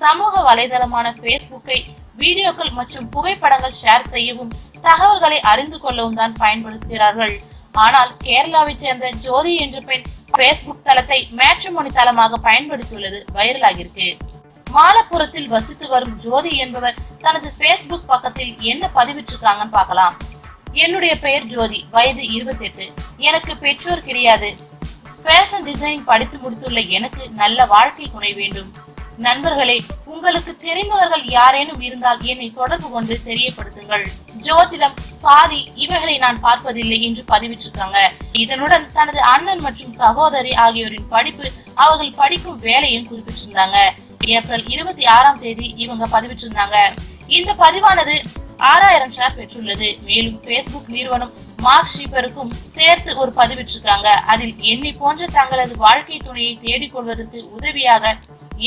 சமூக வலைதளமான பேஸ்புக்கை வீடியோக்கள் மற்றும் புகைப்படங்கள் ஷேர் செய்யவும் தகவல்களை அறிந்து கொள்ளவும் தான் பயன்படுத்துகிறார்கள். ஆனால் கேரளாவை சேர்ந்த ஜோதி என்ற பெண் பேஸ்புக் தளத்தை மேட்ரிமோனி தளமாக பயன்படுத்தியுள்ளது வைரலாகிருக்கு மாலப்புரத்தில் வசித்து வரும் ஜோதி என்பவர் தனது பேஸ்புக் பக்கத்தில் என்ன பதிவிட்டிருக்காங்கன்னு பார்க்கலாம். என்னுடைய பெயர் ஜோதி வயது 28 எனக்கு பெற்றோர் கிடையாது. ஃபேஷன் டிசைனிங் படித்து முடித்துள்ள எனக்கு நல்ல வாழ்க்கை துணை வேண்டும். நண்பர்களே உங்களுக்கு தெரிந்தவர்கள் யாரேனும் இருந்தால் என்னை தொடர்பு கொண்டு தெரியப்படுத்துங்கள். ஜோதிடம் சாதி இவைகளை நான் பார்ப்பதில்லை என்று பதிவிட்டிருக்காங்க. இதனுடன் தனது அண்ணன் மற்றும் சகோதரி ஆகியோரின் படிப்பு அவர்கள் படிக்கும் வேலையும் குறிப்பிட்டிருந்தாங்க. ஏப்ரல் இருபத்தி ஆறாம் தேதி இவங்க பதிவிட்டிருந்தாங்க. இந்த பதிவானது ஆறாயிரம் ஷேர் பெற்றுள்ளது. மேலும் பேஸ்புக் நிறுவனம் மார்க் ஷீப்பருக்கும் சேர்த்து ஒரு பதிவிட்டிருக்காங்க. அதில் என்னை போன்ற தங்களது வாழ்க்கை துணையை தேடிக் கொள்வதற்கு உதவியாக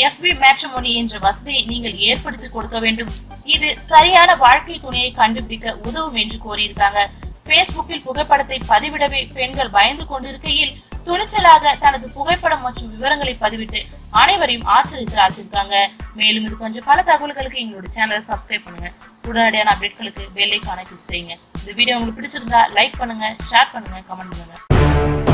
எஃபி மேட்ரிமோனி என்ற வசதியை நீங்கள் ஏற்படுத்தி கொடுக்க வேண்டும். இது சரியான வாழ்க்கை துணையை கண்டுபிடிக்க உதவும் என்று கோரியிருக்காங்க. பேஸ்புக்கில் புகைப்படத்தை பதிவிடவே பெண்கள் பயந்து கொண்டிருக்கையில் துணிச்சலாக தனது புகைப்படம் மற்றும் விவரங்களை பதிவிட்டு அனைவரையும் ஆச்சரியத்தில் ஆழ்த்திருக்காங்க மேலும் இது கொஞ்சம் பல தகவல்களுக்கு எங்களோட சேனலை சப்ஸ்கிரைப் பண்ணுங்க. உடனடியான அப்டேட்களுக்கு பெல் கிளிக் செய்யுங்க. இந்த வீடியோ உங்களுக்கு பிடிச்சிருந்தா லைக் பண்ணுங்க ஷேர் பண்ணுங்க கமெண்ட் பண்ணுங்க.